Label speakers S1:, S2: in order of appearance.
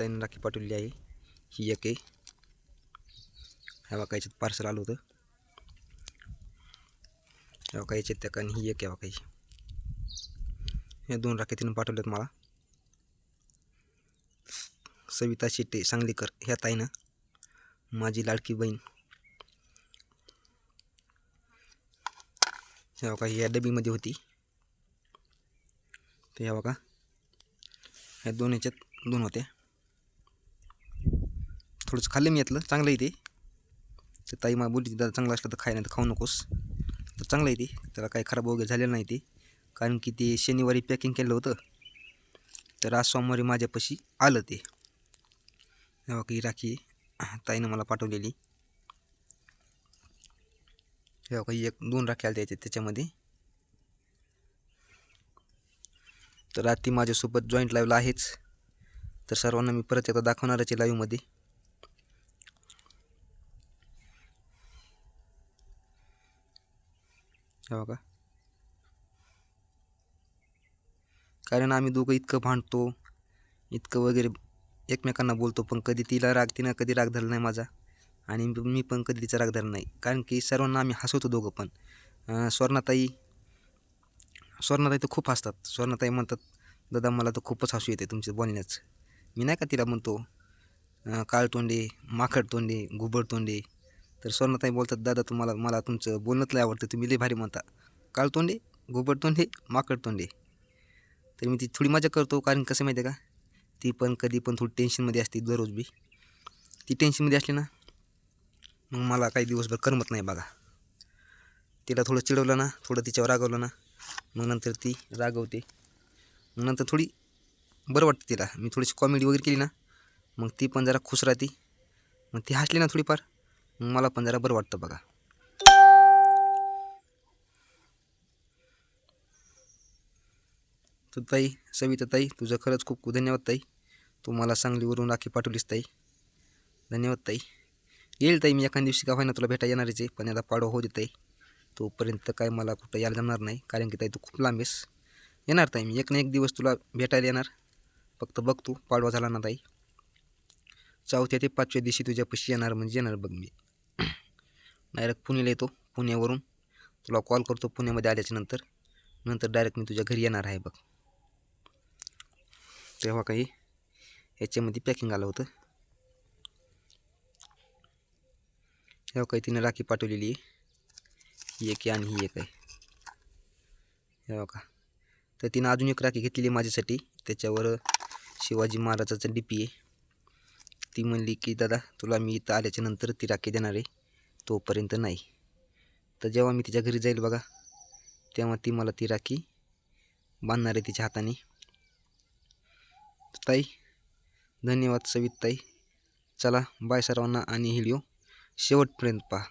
S1: सविताईने राखी पाठवलेली आहे. ही एक आहे ह्या बघा याच्यात पार्सल आलं होतं. ह्या बघा याच्यात त्या कारण ही एक आहे बघा हे. दोन राखी तिनं पाठवल्यात मला. सविता शेट्टे सांगलीकर ह्या ताईनं. माझी लाडकी बहीण. ह्या बघा ही या डबीमध्ये होती. तर ह्या बघा ह्या दोन ह्याच्यात दोन होत्या. थोडंसं खाल्लं मी यातलं. चांगलं आहे ते. तर ताई मला बोलली दादा चांगलं असला तर खाय नाही तर खाऊ नकोस. तर चांगलं आहे ते. त्याला काही खराब वगैरे झालेलं नाही ते. कारण की ते शनिवारी पॅकिंग केलं होतं. तर आज सोमवारी माझ्यापाशी आलं ते. काही राखी ताईनं मला पाठवलेली. हे काही एक दोन राखी आल्या त्याच्या त्याच्यामध्ये. तर आज ती माझ्यासोबत जॉईंट लाईव्हला आहेच. तर सर्वांना मी परत एकदा दाखवणारच आहे लाईव्हमध्ये बघा. कारण आम्ही दोघं इतकं भांडतो इतकं वगैरे एकमेकांना बोलतो पण कधी तिला राग तिनं कधी राग धरला नाही माझा आणि मी पण कधी तिचा राग धरला नाही. कारण की सर्वांना आम्ही हसवतो दोघं पण. स्वर्णाताई स्वर्णाताई तर खूप हसतात. स्वर्णाताई म्हणतात दादा मला तर खूपच हसू येते तुमचं बोलण्याचं. मी नाही का तिला म्हणतो काळतोंडे माखड तोंडे घुबड तोंडे तर स्वर्णताई बोलतात दादा तुम्हाला मला तुमचं बोलणंच लय आवडतं. तुम्ही लय भारी म्हणता. काळतोंडे घुबड तोंडे माकड तोंडे तर मी ती थोडी मजा करतो कारण कसं माहिती आहे का? ती पण कधी पण थोडी टेन्शनमध्ये असते दररोज बी. ती टेन्शनमध्ये असली ना मग मला काही दिवसभर करमत नाही बघा. तिला थोडं चिडवलं ना थोडं तिच्यावर रागवलं ना मग नंतर ती रागवते. मग नंतर थोडी बरं वाटतं तिला. मी थोडीशी कॉमेडी वगैरे केली ना मग ती पण जरा खुश राहते. मग ती हसली ना थोडीफार मला पण जरा बरं वाटतं बघा. तर ताई सविता ताई तुझं खरंच खूप खूप धन्यवाद ताई. तू मला सांगलीवरून राखी पाठवलीस ताई. धन्यवाद ताई. येईल ताई मी एखाद्या दिवशी का होईना तुला भेटा येणारच आहे पण याला पाडवा होऊ दे ताई. तोपर्यंत काय मला कुठं यायला जमणार नाही कारण की ताई तू खूप लांब आहेस. येणार ताई मी एक ना एक दिवस तुला भेटायला येणार. फक्त बघ तू पाडवा झाला ना ताई. चौथ्या ते पाचव्या दिवशी तुझ्यापाशी येणार म्हणजे येणार बघ मी. डायरेक्ट पुण्याला येतो पुण्यावरून. तुला कॉल करतो पुण्यामध्ये आल्याच्यानंतर. नंतर डायरेक्ट मी तुझ्या घरी येणार आहे बघ. तेव्हा काही याच्यामध्ये पॅकिंग आलं होतं. तेव्हा काही तिने राखी पाठवलेली आहे. एक आहे आणि ही एक आहे. तेव्हा का तर तिनं अजून एक राखी घेतलेली माझ्यासाठी. त्याच्यावर शिवाजी महाराजाचं डी पी आहे ती म्हणली की दादा तुला मी इथं आल्याच्यानंतर ती राखी देणार आहे. तोपर्यंत नाही. तर जेव्हा मी तिच्या घरी जाईल बघा तेव्हा ती मला ती राखी बांधणार आहे तिच्या हाताने. ताई धन्यवाद सवित ताई चला बाय सर्वांना आणि व्हिडिओ शेवटपर्यंत पहा.